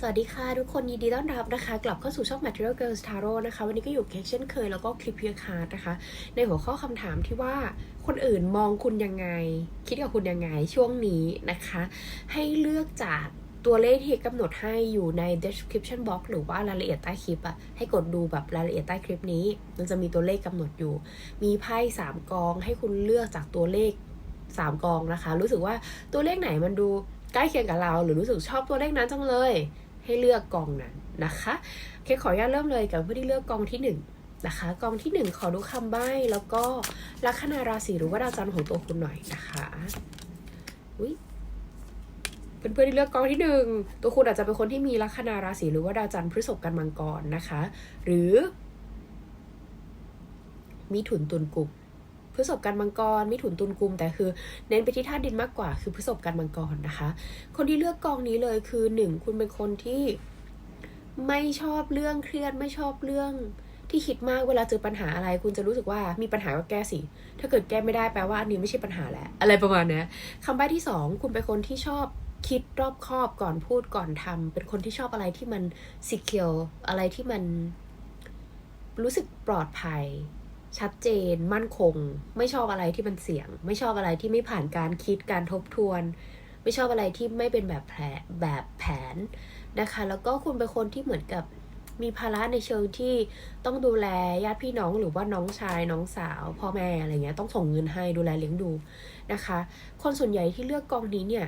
สวัสดีค่ะ ทุกคนยินดีต้อนรับนะคะ กลับเข้าสู่ช่อง Material Girls Tarot นะคะ วันนี้ก็อยู่กับเช่นเคยแล้วก็คลิปเพียร์คาร์ดนะคะ ในหัวข้อคำถามที่ว่าคนอื่นมองคุณยังไง คิดกับคุณยังไงช่วงนี้นะคะ ให้เลือกจากตัวเลขที่กำหนดให้อยู่ใน description box หรือว่ารายละเอียดใต้คลิปอะให้กดดูแบบรายละเอียดใต้คลิปนี้ มันจะมีตัวเลขกำหนดอยู่ มีไพ่สามกอง ให้คุณเลือกจากตัวเลขสามกองนะคะ รู้สึกว่าตัวเลขไหนมันดูใกล้เคียงกับเรา หรือรู้สึกชอบตัวเลขนั้นจังเลย ให้เลือกกองนั้นนะคะเคขออนุญาตเริ่มเลยกับผู้ที่เลือกกองที่หนึ่งนะคะกองที่หนึ่งขอดูคำใบ้แล้วก็ลัคนาราศีหรือว่าดาวจันทร์ของตัวคุณหน่อยนะคะอุ้ยเพื่อนๆที่เลือกกองที่หนึ่งตัวคุณอาจจะเป็นคนที่มีลัคนาราศีหรือว่าดาวจันทร์พฤษภกันมังกรนะคะ หรือ มีถุนตุนกุม พฤษภกันมังกรมีถุนตุนกุม แต่คือเน้นไปที่ธาตุดินมากกว่า คือพฤษภกันมังกรนะคะ คนที่เลือกกองนี้เลยคือหนึ่งคุณเป็นคนที่ไม่ชอบเรื่องเครียดไม่ชอบเรื่องที่คิดมากเวลาเจอปัญหาอะไร คุณจะรู้สึกว่ามีปัญหาก็แก้สิ ถ้าเกิดแก้ไม่ได้แปลว่าอันนี้ไม่ใช่ปัญหาแล้วอะไรประมาณนี้คำใบ้ที่สองคุณเป็นคนที่ชอบคิดรอบคอบก่อนพูดก่อนทำเป็นคนที่ชอบอะไรที่มัน secure อะไรที่มันรู้สึกปลอดภัย ชัดเจน มั่นคง ไม่ชอบอะไรที่มันเสี่ยง ไม่ชอบอะไรที่ไม่ผ่านการคิดการทบทวน ไม่ชอบอะไรที่ไม่เป็นแบบแผนแบบแผนนะคะ แล้วก็คุณเป็นคนที่เหมือนกับมีภาระในเชิงที่ต้องดูแลญาติพี่น้องหรือว่าน้องชายน้องสาว พ่อแม่อะไรเงี้ยต้องส่งเงินให้ดูแลเลี้ยงดูนะคะ คนส่วนใหญ่ที่เลือกกองนี้เนี่ย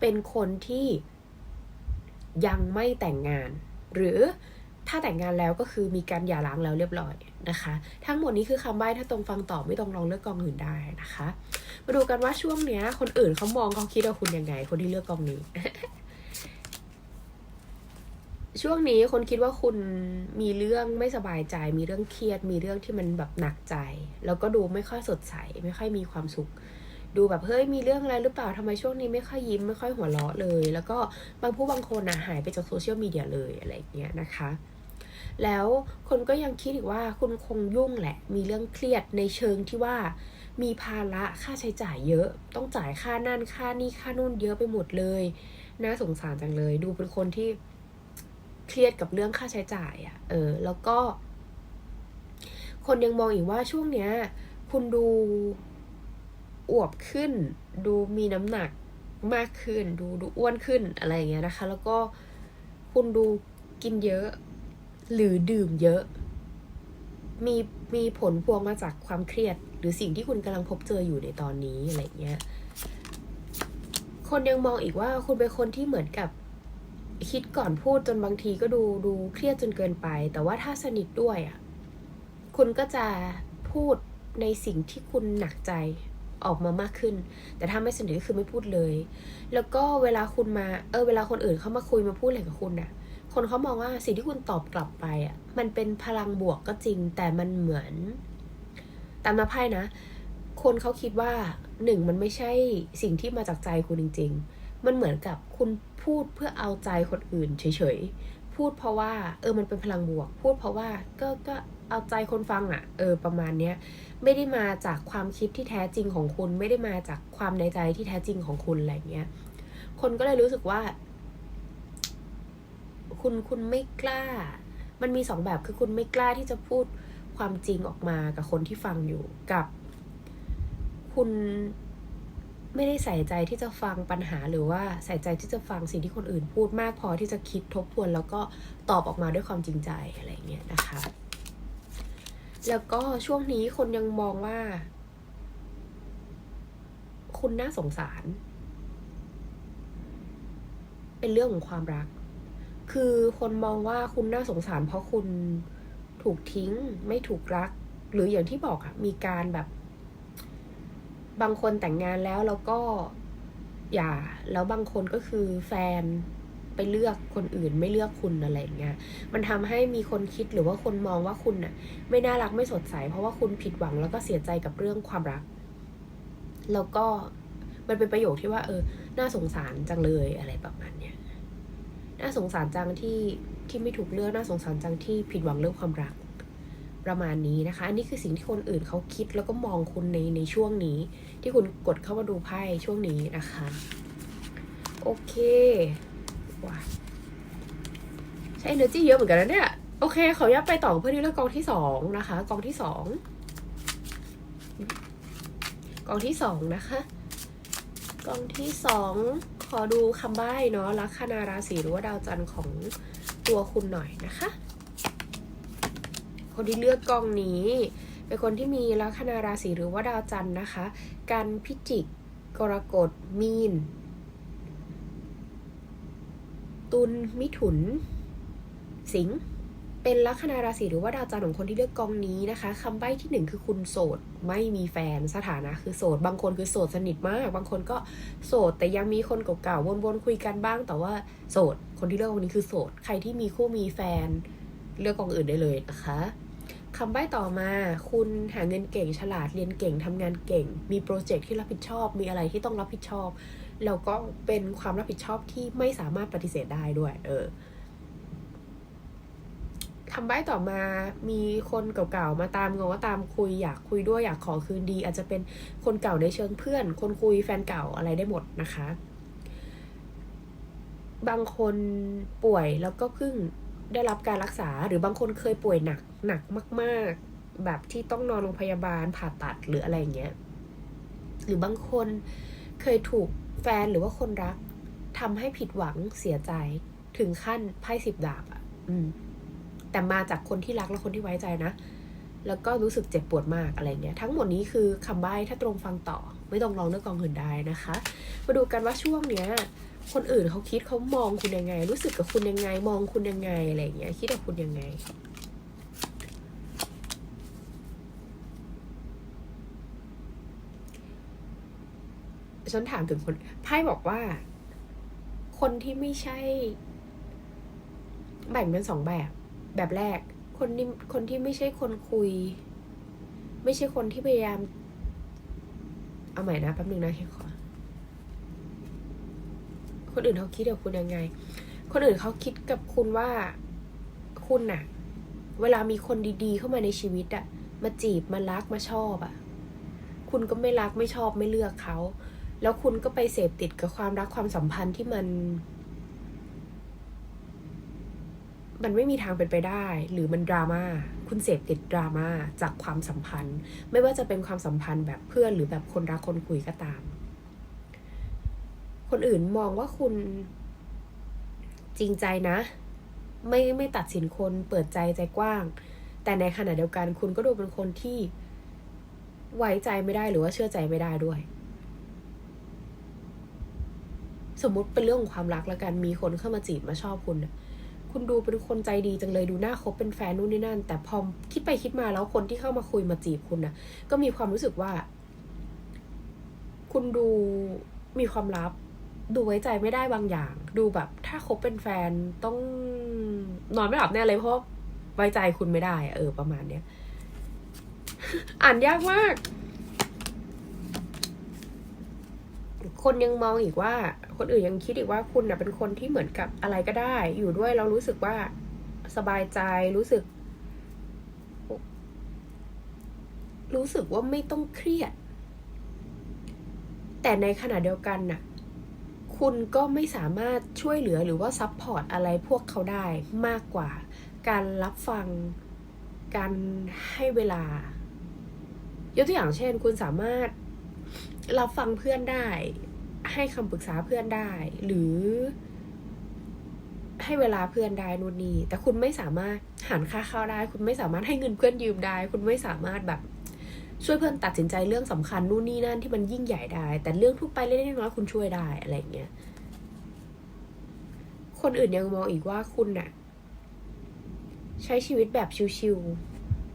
เป็นคนที่ยังไม่แต่งงาน หรือถ้าแต่งงานแล้วก็คือมีการหย่าร้างแล้วเรียบร้อย นะคะ ทั้งหมดนี้คือคำใบ้ถ้าตรงฟังตอบไม่ตรงลองเลือกกองอื่นได้นะคะ มาดูกันว่าช่วงเนี้ย คนอื่นเขามองเขาคิดว่าคุณยังไง คนที่เลือกกองนี้ ช่วงนี้คนคิดว่าคุณมีเรื่องไม่สบายใจ มีเรื่องเครียด มีเรื่องที่มันแบบหนักใจ แล้วก็ดูไม่ค่อยสดใส ไม่ค่อยมีความสุขดูแบบเฮ้ยมีเรื่องอะไรหรือเปล่าทำไมช่วงนี้ไม่ค่อยยิ้มไม่ค่อยหัวเราะเลย แล้วก็บางผู้บางคนนะหายไปจากโซเชียลมีเดียเลยอะไรอย่างเงี้ยนะคะ แล้วคนก็ยังคิดอีกว่าคุณคงยุ่งแหละ มีเรื่องเครียดในเชิงที่ว่ามีภาระค่าใช้จ่ายเยอะ ต้องจ่ายค่านั่นค่านี่ค่านู่นเยอะไปหมดเลย น่าสงสารจังเลย ดูเป็นคนที่เครียดกับเรื่องค่าใช้จ่ายอะ่ะ เออ แล้วก็ คนยังมองอีกว่าช่วงเนี้ย คุณดูอวบขึ้น ดูมีน้ำหนักมากขึ้น ดูดูอ้วนขึ้นอะไรอย่างเงี้ยนะคะ แล้วก็คุณดูกินเยอะ หรือดื่มเยอะ มีมีผลพวงมาจากความเครียด หรือสิ่งที่คุณกำลังพบเจออยู่ในตอนนี้อะไรเงี้ย คนยังมองอีกว่าคุณเป็นคนที่เหมือนกับคิดก่อนพูดจนบางทีก็ดูดูเครียดจนเกินไป แต่ว่าถ้าสนิทด้วยอะคุณก็จะพูดในสิ่งที่คุณหนักใจออกมามากขึ้น แต่ถ้าไม่สนิทก็คือไม่พูดเลย แล้วก็เวลาคุณมา เออ เวลาคนอื่นเข้ามาคุยมาพูดอะไรกับคุณอะ คนเขามองว่าสิ่งที่คุณตอบกลับไปอะมันเป็นพลังบวกก็จริง แต่มันเหมือนตามมาไพ่นะ คนเขาคิดว่าหนึ่งมันไม่ใช่สิ่งที่มาจากใจคุณจริง ๆ มันเหมือนกับคุณพูดเพื่อเอาใจคนอื่นเฉยๆ พูดเพราะว่า เออมันเป็นพลังบวก พูดเพราะว่าก็ก็เอาใจคนฟังอะ่ะ เออประมาณเนี้ยไม่ได้มาจากความคิดที่แท้จริงของคุณ ไม่ได้มาจากความในใจที่แท้จริงของคุณอะไรเงี้ยคนก็เลยรู้สึกว่า คุณคุณไม่กล้า มันมีสองแบบคือคุณไม่กล้าที่จะพูดความจริงออกมากับคนที่ฟังอยู่กับ คุณไม่ได้ใส่ใจที่จะฟังปัญหาหรือว่าใส่ใจที่จะฟังสิ่งที่คนอื่นพูดมากพอที่จะคิดทบทวน แล้วก็ตอบออกมาด้วยความจริงใจอะไรเงี้ยนะคะ แล้วก็ช่วงนี้คนยังมองว่า คุณน่าสงสาร เป็นเรื่องของความรัก คือคนมองว่าคุณน่าสงสารเพราะคุณถูกทิ้งไม่ถูกรัก หรืออย่างที่บอกอะมีการแบบ บางคนแต่งงานแล้วแล้วก็อย่า แล้วบางคนก็คือแฟนไปเลือกคนอื่นไม่เลือกคุณอะไรอย่างเงี้ย มันทำให้มีคนคิดหรือว่าคนมองว่าคุณน่ะ ไม่น่ารักไม่สดใส เพราะว่าคุณผิดหวังแล้วก็เสียใจกับเรื่องความรัก แล้วก็มันเป็นประโยคที่ว่า เออ น่าสงสารจังเลยอะไรประมาณเนี้ย น่าสงสารจังที่ที่ไม่ถูกเลือกน่าสงสารจังที่ผิดหวังเรื่องความรัก ประมาณนี้นะคะ อันนี้คือสิ่งที่คนอื่นเขาคิดแล้วก็มองคุณในในช่วงนี้ ที่คุณกดเข้ามาดูไพ่ช่วงนี้นะคะ โอเคว้าใช้ energy เยอะเหมือนกันนะเนี่ยโอเคขออนุญาตไปต่อเพื่อนที่เลือกกองที่สองนะคะกองที่สองกองที่สองนะคะกองที่สอง ขอดูคำใบ้เนาะลัคนาราศีหรือว่าดาวจันทร์ของตัวคุณหน่อยนะคะ คนที่เลือกกองนี้ เป็นคนที่มีลัคนาราศีหรือว่าดาวจันทร์นะคะ กันพิจิก กรกฎ มีน ตุลมิถุน สิงห์ เป็นลัคนาราศีหรือว่าดาวจันทร์ของคนที่เลือกกองนี้นะคะคำใบ้ที่หนึ่งคือคุณโสด ไม่มีแฟนสถานะคือโสด บางคนคือโสดสนิทมาก บางคนก็โสด แต่ยังมีคนเก่าๆวนๆคุยกันบ้าง แต่ว่าโสด คนที่เลือกกองนี้คือโสด ใครที่มีคู่มีแฟน เลือกกองอื่นได้เลยนะคะคำใบ้ต่อมาคุณหาเงินเก่งฉลาดเรียนเก่งทำงานเก่ง มีโปรเจกต์ที่รับผิดชอบ มีอะไรที่ต้องรับผิดชอบแล้วก็เป็นความรับผิดชอบที่ไม่สามารถปฏิเสธได้ด้วย เออ คำใบ้ต่อมามีคนเก่าๆมาตามงอว่าตามคุยอยากคุยด้วยอยากขอคืนดี อาจจะเป็นคนเก่าในเชิงเพื่อน คนคุยแฟนเก่าอะไรได้หมดนะคะ บางคนป่วยแล้วก็เพิ่งได้รับการรักษาหรือบางคนเคยป่วยหนักหนักมาก ๆ แบบที่ต้องนอนโรงพยาบาลผ่าตัดหรืออะไรอย่างเงี้ยหรือบางคนเคยถูกแฟนหรือว่าคนรักทำให้ผิดหวังเสียใจถึงขั้นไพ่สิบดาบอะ อืม แต่มาจากคนที่รักและคนที่ไว้ใจนะ แล้วก็รู้สึกเจ็บปวดมากอะไรเงี้ย ทั้งหมดนี้คือคำใบ้ถ้าตรงฟังต่อ ไม่ต้องลองเลือกกองอื่นได้นะคะ มาดูกันว่าช่วงเนี้ยคนอื่นเขาคิดเขามองคุณยังไง รู้สึกกับคุณยังไง มองคุณยังไงอะไรเงี้ย คิดกับคุณยังไงฉันถามถึงคนไพ่บอกว่า คนที่ไม่ใช่ แบ่งเป็นสองแบบ แบบแรก คนที่คนที่ไม่ใช่คนคุย ไม่ใช่คนที่พยายาม เอาใหม่นะแป๊บนึงนะแค่ขอ คนอื่นเขาคิดกับคุณยังไง คนอื่นเขาคิดกับคุณว่าคุณน่ะ เวลามีคนดีๆ เข้ามาในชีวิตอะมาจีบมารักมาชอบอะคุณก็ไม่รักไม่ชอบไม่เลือกเขา แล้วคุณก็ไปเสพติดกับความรักความสัมพันธ์ที่มัน มันไม่มีทางเป็นไปได้ หรือมันดราม่าคุณเสพติดดราม่าจากความสัมพันธ์ ไม่ว่าจะเป็นความสัมพันธ์แบบเพื่อนหรือแบบคนรักคนคุยก็ตาม คนอื่นมองว่าคุณจริงใจนะ ไม่ไม่ตัดสินคนเปิดใจใจกว้าง แต่ในขณะเดียวกันคุณก็ดูเป็นคนที่ไว้ใจไม่ได้หรือว่าเชื่อใจไม่ได้ด้วย สมมุติเป็นเรื่องของความรักแล้วกันมีคนเข้ามาจีบมาชอบคุณน่ะ คุณดูเป็นคนใจดีจังเลยดูน่าคบเป็นแฟนนู่นนี่นั่น แต่พอคิดไปคิดมาแล้วคนที่เข้ามาคุยมาจีบคุณน่ะก็มีความรู้สึกว่า คุณดูมีความลับ ดูไว้ใจไม่ได้บางอย่าง ดูแบบ ถ้าคบเป็นแฟนต้องนอนไม่หลับแน่เลยเพราะไว้ใจคุณไม่ได้เออประมาณเนี้ยอ่านยากมาก คนยังมองอีกว่า คนอื่นยังคิดอีกว่าคุณน่ะเป็นคนที่เหมือนกับอะไรก็ได้ อยู่ด้วยเรารู้สึกว่าสบายใจรู้สึก รู้สึกว่าไม่ต้องเครียด แต่ในขณะเดียวกันน่ะ คุณก็ไม่สามารถช่วยเหลือหรือว่าซัพพอร์ตอะไรพวกเขาได้มากกว่า การรับฟัง การให้เวลายกตัวอย่างเช่น คุณสามารถรับฟังเพื่อนได้ ให้คำปรึกษาเพื่อนได้ หรือให้เวลาเพื่อนได้นู่นนี่แต่คุณไม่สามารถหันค่าข้าวได้ คุณไม่สามารถให้เงินเพื่อนยืมได้ คุณไม่สามารถแบบช่วยเพื่อนตัดสินใจเรื่องสำคัญนู่นนี่นั่นที่มันยิ่งใหญ่ได้ แต่เรื่องทั่วไปเล็กน้อยคุณช่วยได้อะไรเงี้ยคนอื่นยังมองอีกว่าคุณน่ะ ใช้ชีวิตแบบชิว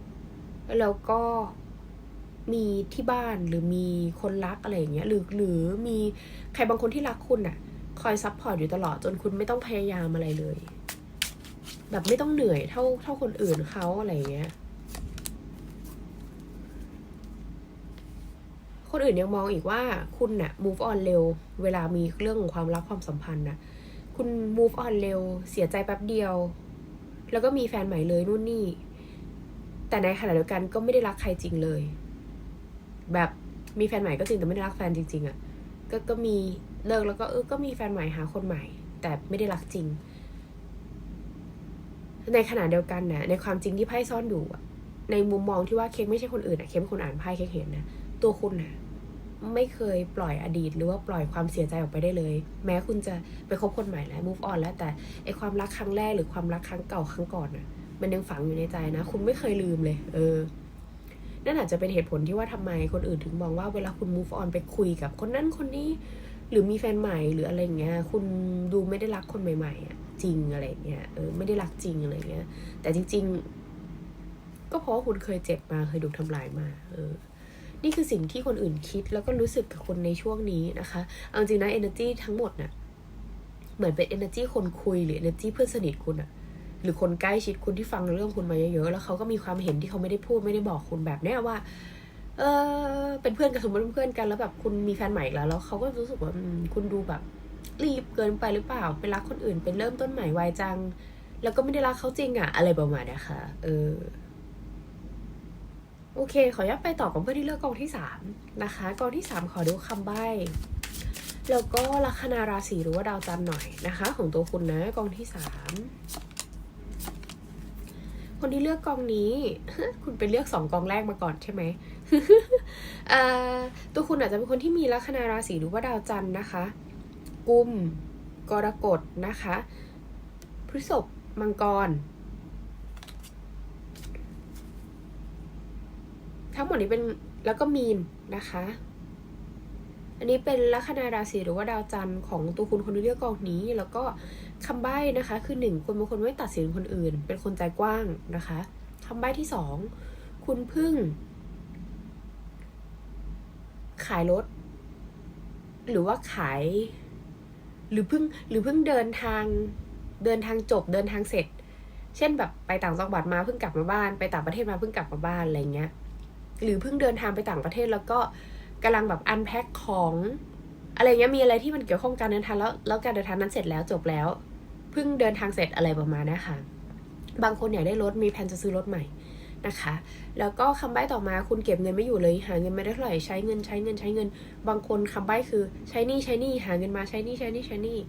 ๆแล้วก็ มีที่บ้านหรือมีคนรักอะไรอย่างเงี้ยหรือหรือมีใครบางคนที่รักคุณน่ะคอยซัพพอร์ตอยู่ตลอดจนคุณไม่ต้องพยายามอะไรเลย แบบไม่ต้องเหนื่อยเท่าเท่าคนอื่นเขาอะไรอย่างเงี้ยคนอื่นยังมองอีกว่าคุณน่ะ move on เร็ว เวลามีเรื่องของความรักความสัมพันธ์นะคุณ move on เร็ว เสียใจแป๊บเดียว แล้วก็มีแฟนใหม่เลยนู่นนี่ แต่ในขณะเดียวกันก็ไม่ได้รักใครจริงเลย แบบมีแฟนใหม่ก็จริงแต่ไม่ได้รักแฟนจริง ๆอะ่ะก็ก็มีเลิกแล้วก็เออก็มีแฟนใหม่หาคนใหม่ แต่ไม่ได้รักจริง ในขณะเดียวกันนะในความจริงที่ไพ่ซ่อนอยู่อะในมุมมองที่ว่าเค้กไม่ใช่คนอื่นอะเค้กเป็นคนอ่านไพ่เค้กเห็นนะตัวคุณนะไม่เคยปล่อยอดีต หรือว่าปล่อยความเสียใจออกไปได้เลย แม้คุณจะไปคบคนใหม่แล้ว move on แล้วแต่ไอความรักครั้งแรกหรือความรักครั้งเก่าครั้งก่อนน่ะมันยังฝังอยู่ในใจนะ คุณไม่เคยลืมเลย เออ นั่นอาจจะเป็นเหตุผลที่ว่าทำไมคนอื่นถึงมองว่าเวลาคุณ move on ไปคุยกับคนนั้นคนนี้ หรือมีแฟนใหม่หรืออะไรเงี้ย คุณดูไม่ได้รักคนใหม่ๆอะจริงอะไรเงี้ยเออไม่ได้รักจริงอะไรเงี้ย แต่จริง ๆ ก็เพราะคุณเคยเจ็บมาเคยถูกทำลายมา เออ นี่คือสิ่งที่คนอื่นคิดแล้วก็รู้สึกกับคนในช่วงนี้นะคะเอาจริงนะ energy ทั้งหมดน่ะเหมือนเป็น energy คนคุยหรือ energy เพื่อนสนิทคุณอะ หรือคนใกล้ชิดคุณที่ฟังเรื่องคุณมาเยอะๆแล้วเขาก็มีความเห็นที่เขาไม่ได้พูดไม่ได้บอกคุณแบบเนี้ยว่า เออเป็นเพื่อนกันสมมติเป็นเพื่อนกันแล้วแบบคุณมีแฟนใหม่แล้วแล้วเขาก็รู้สึกว่าคุณดูแบบ รีบเกินไปหรือเปล่าไปรักคนอื่นเป็นเริ่มต้นใหม่ไวจัง แล้วก็ไม่ได้รักเขาจริงอะอะไรประมาณนี้ค่ะเออโอเค ขออนุญาตไปต่อกับเพื่อนที่เลือกกองที่สามนะคะกองที่สามขอดูคำใบ้แล้วก็ลัคนาราศีหรือว่าดาวจันทร์หน่อยนะคะ ของตัวคุณนะกองที่สาม คนที่เลือกกองนี้ คุณไปเลือกสองกองแรกมาก่อนใช่ไหมตัวคุณอาจจะเป็นคนที่มีลัคนาราศีหรือว่าดาวจันทร์นะคะ กุม กรกฎนะคะ พฤษภมังกร ทั้งหมดนี้เป็นแล้วก็มีนนะคะ อันนี้เป็นลัคนาราศีหรือว่าดาวจันทร์ของตัวคุณคนที่เลือกกองนี้แล้วก็ คำใบ้นะคะ คือหนึ่งคุณเป็นคนไม่ตัดสินคนอื่น เป็นคนใจกว้างนะคะคำใบ้ที่สองคุณพึ่ง ขายรถ หรือว่าขาย หรือเพิ่งหรือเพิ่งเดินทางเดินทางจบเดินทางเสร็จ เช่นแบบไปต่างจังหวัดมาเพิ่งกลับมาบ้านไปต่างประเทศมาเพิ่งกลับมาบ้านอะไรเงี้ยหรือเพิ่งเดินทางไปต่างประเทศแล้วก็กำลังแบบอันแพ็คของอะไรเงี้ยมีอะไรที่มันเกี่ยวข้องกับการเดินทางแล้วแล้วการเดินทางนั้นเสร็จแล้วจบแล้ว เพิ่งเดินทางเสร็จอะไรประมาณนี้ค่ะบางคนอยากได้รถมีแผนจะซื้อรถใหม่นะคะ แล้วก็คำใบ้ต่อมาคุณเก็บเงินไม่อยู่เลยหาเงินไม่ได้เท่าไหร่ใช้เงินใช้เงินใช้เงิน บางคนคำใบ้คือใช้นี่ใช้นี่หาเงินมาใช้นี่ใช้นี่ใช้นี่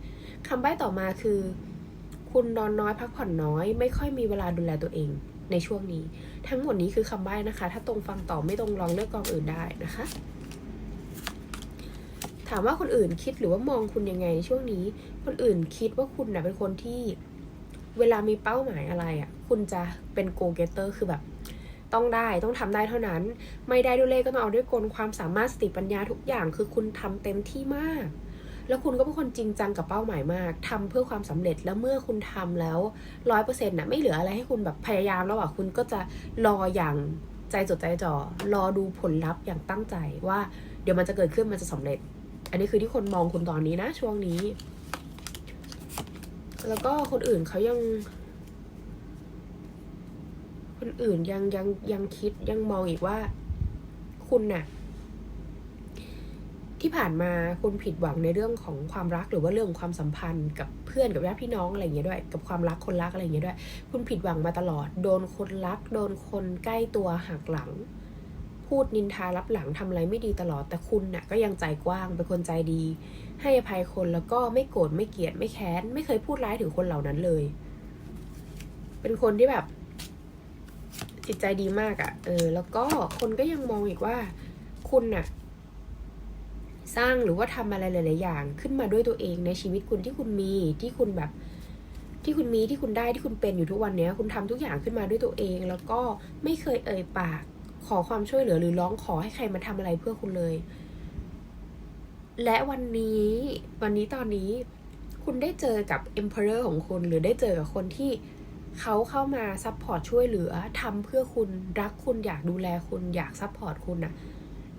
คำใบ้ต่อมาคือ คุณนอนน้อยพักผ่อนน้อย ไม่ค่อยมีเวลาดูแลตัวเองในช่วงนี้ ทั้งหมดนี้คือคำใบ้นะคะ ถ้าตรงฟังต่อไม่ตรงลองเลือกกองอื่นได้นะคะ ถามว่าคนอื่นคิดหรือว่ามองคุณยังไงในช่วงนี้ คนอื่นคิดว่าคุณนะเป็นคนที่เวลามีเป้าหมายอะไรอะ่ะ คุณจะเป็นโกเกเตอร์คือแบบ ต้องได้ต้องทำได้เท่านั้น ไม่ได้ด้วยเล่ก็ต้องเอาด้วยกลความสามารถสติปัญญาทุกอย่างคือคุณทำเต็มที่มาก แล้วคุณก็เป็นคนจริงจังกับเป้าหมายมากทำเพื่อความสำเร็จแล้วเมื่อคุณทำแล้วร้อยเปอร์เซ็นต์น่ะไม่เหลืออะไรให้คุณแบบพยายามแล้วอะคุณก็จะรออย่างใจจดใจจ่อรอดูผลลัพธ์อย่างตั้งใจว่าเดี๋ยวมันจะเกิดขึ้นมันจะสำเร็จ อันนี้คือที่คนมองคุณตอนนี้นะ ช่วงนี้ แล้วก็คนอื่นเขายัง คนอื่นยังยังยังคิดยังมองอีกว่า คุณน่ะ ที่ผ่านมาคุณผิดหวังในเรื่องของความรักหรือว่าเรื่องความสัมพันธ์กับเพื่อนกับญาติพี่น้องอะไรอย่างเงี้ยด้วย กับความรักคนรักอะไรอย่างเงี้ยด้วย คุณผิดหวังมาตลอด โดนคนรัก โดนคนใกล้ตัวหักหลัง พูดนินทารับหลังทำอะไรไม่ดีตลอดแต่คุณน่ะก็ยังใจกว้างเป็นคนใจดี ให้อภัยคนแล้วก็ไม่โกรธไม่เกลียดไม่แค้น ไม่เคยพูดร้ายถึงคนเหล่านั้นเลย เป็นคนที่แบบ จิตใจดีมากอะ่ะ เออ แล้วก็คนก็ยังมองอีกว่า คุณน่ะ สร้างหรือว่าทำอะไรหลาย ๆ อย่าง ขึ้นมาด้วยตัวเองในชีวิตคุณที่คุณมีที่คุณแบบที่คุณมีที่คุณได้ที่คุณเป็นอยู่ทุกวันเนี้ยคุณทำทุกอย่างขึ้นมาด้วยตัวเอง แล้วก็ไม่เคยเอ่ยปาก ขอความช่วยเหลือหรือร้องขอให้ใครมาทำอะไรเพื่อคุณเลย และวันนี้วันนี้ตอนนี้คุณได้เจอกับ emperor ของคุณ หรือได้เจอกับคนที่เขาเข้ามาซัพพอร์ตช่วยเหลือทำเพื่อคุณรักคุณอยากดูแลคุณอยากซัพพอร์ตคุณนะ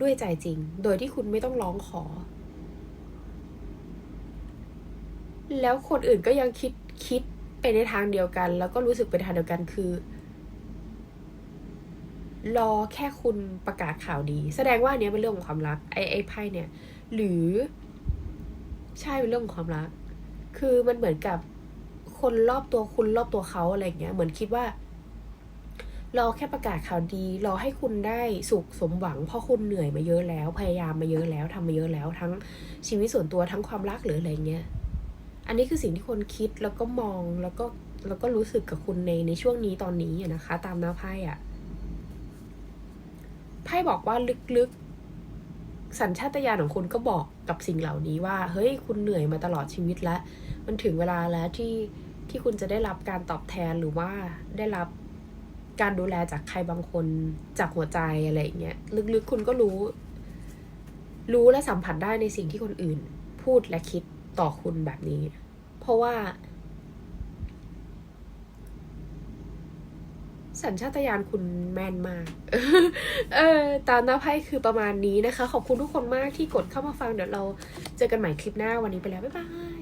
ด้วยใจจริง โดยที่คุณไม่ต้องร้องขอ แล้วคนอื่นก็ยังคิดคิดไปในทางเดียวกัน แล้วก็รู้สึกไปในทางเดียวกันคือ รอแค่คุณประกาศข่าวดี แสดงว่าอันเนี้ยเป็นเรื่องของความรักไอ้ไอ้ไพ่เนี่ย หรือใช่เป็นเรื่องของความรัก คือมันเหมือนกับคนรอบตัวคุณรอบตัวเขาอะไรเงี้ย เหมือนคิดว่า รอแค่ประกาศข่าวดี รอให้คุณได้สุขสมหวัง เพราะคุณเหนื่อยมาเยอะแล้ว พยายามมาเยอะแล้วทำมาเยอะแล้ว ทั้งชีวิตส่วนตัวทั้งความรักหรืออะไรเงี้ย อันนี้คือสิ่งที่คนคิดแล้วก็มองแล้วก็แล้วก็รู้สึกกับคุณในในช่วงนี้ตอนนี้นะคะ ตามหน้าไพ่อะไพ่บอกว่าลึกๆ สัญชาตญาณของคุณก็บอกกับสิ่งเหล่านี้ว่า เฮ้ย คุณเหนื่อยมาตลอดชีวิตแล้ว มันถึงเวลาแล้วที่ที่คุณจะได้รับการตอบแทนหรือว่าได้รับการดูแลจากใครบางคนจากหัวใจอะไรอย่างเงี้ย ลึกๆ คุณก็รู้ รู้และสัมผัสได้ในสิ่งที่คนอื่น พูดและคิดต่อคุณแบบนี้ เพราะว่า สัญชาตญาณคุณแมนมาก เออ ตามหน้าไพ่คือประมาณนี้นะคะ ขอบคุณทุกคนมากที่กดเข้ามาฟัง เดี๋ยวเราเจอกันใหม่คลิปหน้าวันนี้ไปแล้ว บ๊ายบาย